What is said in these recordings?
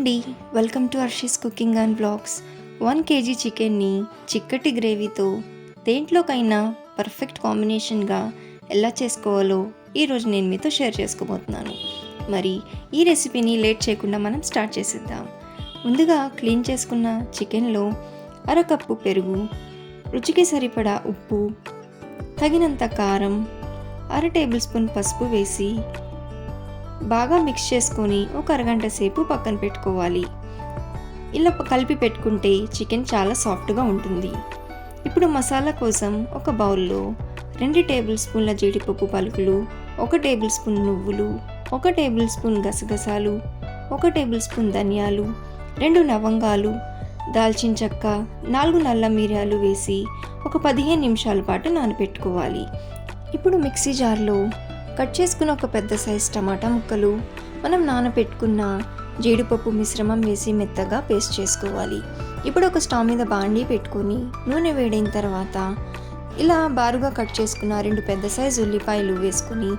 అండి. Welcome to Harshi's cooking and blogs one KG చికెన్ని చిక్కటి గ్రేవీతో దేంట్లోకైనా పర్ఫెక్ట్ కాంబినేషన్గా ఎలా చేసుకోవాలో ఈరోజు నేను మీతో షేర్ చేసుకోబోతున్నాను. మరి ఈ రెసిపీని లేట్ చేయకుండా మనం స్టార్ట్ చేసేద్దాం. ముందుగా క్లీన్ చేసుకున్న చికెన్లో అరకప్పు పెరుగు రుచికి సరిపడా ఉప్పు తగినంత కారం అర టేబుల్ స్పూన్ పసుపు వేసి బాగా మిక్స్ చేసుకొని ఒక అరగంట సేపు పక్కన పెట్టుకోవాలి. ఇలా కలిపి పెట్టుకుంటే చికెన్ చాలా సాఫ్ట్గా ఉంటుంది. ఇప్పుడు మసాలా కోసం ఒక బౌల్లో రెండు టేబుల్ స్పూన్ల జీడిపప్పు పలుకులు ఒక టేబుల్ స్పూన్ నువ్వులు ఒక టేబుల్ స్పూన్ గసగసాలు ఒక టేబుల్ స్పూన్ ధనియాలు రెండు లవంగాలు దాల్చిన చెక్క నాలుగు నల్ల మిరియాలు వేసి ఒక పదిహేను నిమిషాల పాటు నానబెట్టుకోవాలి ఇప్పుడు మిక్సీ జార్లో కట్ చేసుకున్న ఒక పెద్ద సైజ్ టమాటా ముక్కలు మనం నానబెట్టుకున్న జీడిపప్పు మిశ్రమం వేసి మెత్తగా పేస్ట్ చేసుకోవాలి. ఇప్పుడు ఒక స్టవ్ మీద బాండీ పెట్టుకొని నూనె వేడైన తర్వాత ఇలా బారుగా కట్ చేసుకున్న రెండు పెద్ద సైజ్ ఉల్లిపాయలు వేసుకుని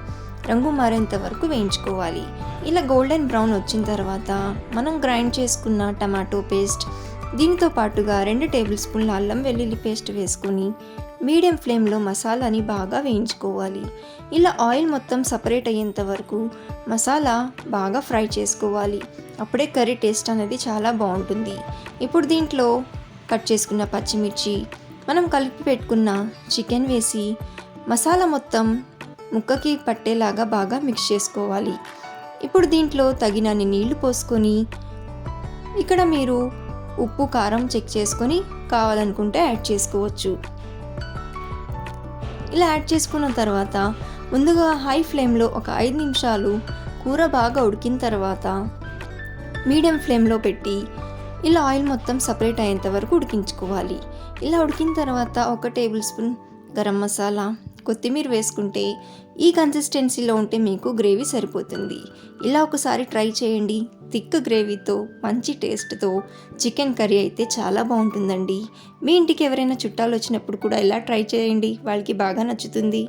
రంగు మారేంత వరకు వేయించుకోవాలి. ఇలా గోల్డెన్ బ్రౌన్ వచ్చిన తర్వాత మనం గ్రైండ్ చేసుకున్న టమాటో పేస్ట్ దీనితో పాటుగా రెండు టేబుల్ స్పూన్ల అల్లం వెల్లుల్లి పేస్ట్ వేసుకొని మీడియం ఫ్లేమ్లో మసాలాని బాగా వేయించుకోవాలి. ఇలా ఆయిల్ మొత్తం సపరేట్ అయ్యేంత వరకు మసాలా బాగా ఫ్రై చేసుకోవాలి. అప్పుడే కర్రీ టేస్ట్ అనేది చాలా బాగుంటుంది. ఇప్పుడు దీంట్లో కట్ చేసుకున్న పచ్చిమిర్చి మనం కలిపి పెట్టుకున్న చికెన్ వేసి మసాలా మొత్తం ముక్కకి పట్టేలాగా బాగా మిక్స్ చేసుకోవాలి. ఇప్పుడు దీంట్లో తగినన్ని నీళ్ళు పోసుకొని ఇక్కడ మీరు ఉప్పు కారం చెక్ చేసుకొని కావాలనుకుంటే యాడ్ చేసుకోవచ్చు. ఇలా యాడ్ చేసుకున్న తర్వాత ముందుగా హై ఫ్లేమ్లో ఒక ఐదు నిమిషాలు కూర బాగా ఉడికిన తర్వాత మీడియం ఫ్లేమ్లో పెట్టి ఇలా ఆయిల్ మొత్తం సపరేట్ అయ్యేంత వరకు ఉడికించుకోవాలి. ఇలా ఉడికిన తర్వాత ఒక టేబుల్ స్పూన్ గరం మసాలా కొత్తిమీర వేసుకుంటే ఈ కన్సిస్టెన్సీలో ఉంటే మీకు గ్రేవీ సరిపోతుంది. ఇలా ఒకసారి ట్రై చేయండి. థిక్ గ్రేవీతో మంచి టేస్ట్తో చికెన్ కర్రీ అయితే చాలా బాగుంటుందండి. మీ ఇంటికి ఎవరైనా చుట్టాలు వచ్చినప్పుడు కూడా ఇలా ట్రై చేయండి. వాళ్ళకి బాగా నచ్చుతుంది.